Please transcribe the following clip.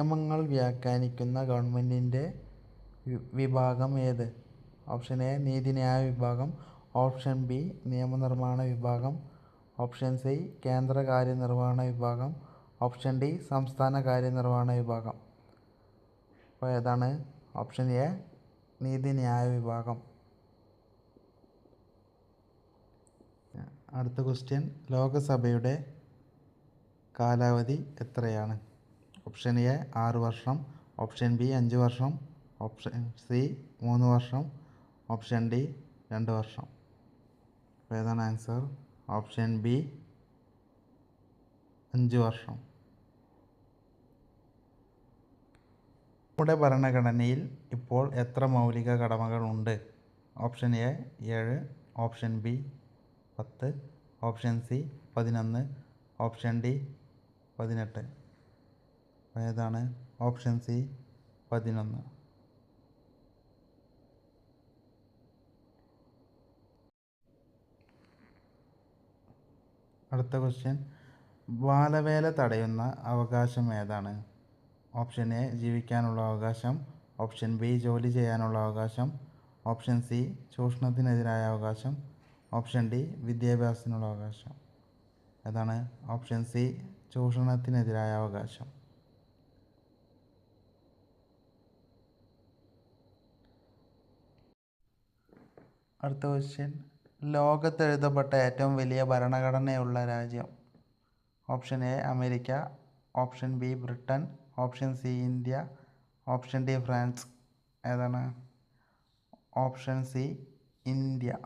നിയമങ്ങൾ വ്യാഖ്യാനിക്കുന്ന ഗവൺമെന്റിന്റെ വിഭാഗം ഏത്? ഓപ്ഷൻ എ നീതിന്യായ വിഭാഗം. ഓപ്ഷൻ ബി നിയമനിർമ്മാണ വിഭാഗം. ഓപ്ഷൻ സി കേന്ദ്ര കാര്യനിർവഹണ വിഭാഗം. ഓപ്ഷൻ ഡി സംസ്ഥാന കാര്യനിർവഹണ വിഭാഗം. അപ്പോൾ ഏതാണ്? ഓപ്ഷൻ എ നീതിന്യായ വിഭാഗം. അടുത്ത ക്വസ്റ്റ്യൻ ലോകസഭയുടെ കാലാവധി എത്രയാണ്? ഓപ്ഷൻ എ ആറ് വർഷം ഓപ്ഷൻ ബി അഞ്ച് വർഷം ഓപ്ഷൻ സി മൂന്ന് വർഷം ഓപ്ഷൻ ഡി രണ്ട് വർഷം. അപ്പോൾ ഏതാണ് ആൻസർ ഓപ്ഷൻ ബി അഞ്ച് വർഷം. നമ്മുടെ ഭരണഘടനയിൽ ഇപ്പോൾ എത്ര മൗലിക കടമകൾ ഉണ്ട് ഓപ്ഷൻ എ ഏഴ് ഓപ്ഷൻ ബി പത്ത് ഓപ്ഷൻ സി പതിനൊന്ന് ഓപ്ഷൻ ഡി പതിനെട്ട്. ഏതാണ്? ഓപ്ഷൻ സി പതിനൊന്ന്. അടുത്ത ക്വസ്റ്റ്യൻ ബാലവേല തടയുന്ന അവകാശം ഏതാണ്? ഓപ്ഷൻ എ ജീവിക്കാനുള്ള അവകാശം. ഓപ്ഷൻ ബി ജോലി ചെയ്യാനുള്ള അവകാശം. ഓപ്ഷൻ സി ചൂഷണത്തിനെതിരായ അവകാശം. ഓപ്ഷൻ ഡി വിദ്യാഭ്യാസത്തിനുള്ള അവകാശം. ഏതാണ്? ഓപ്ഷൻ സി ചൂഷണത്തിനെതിരായ അവകാശം. അടുത്ത ക്വസ്റ്റ്യൻ ലോകത്ത് എഴുതപ്പെട്ട ഏറ്റവും വലിയ ഭരണഘടനയുള്ള രാജ്യം. Option A America. Option B Britain. Option C India. Option D France. ഏതാണ്? Option C India.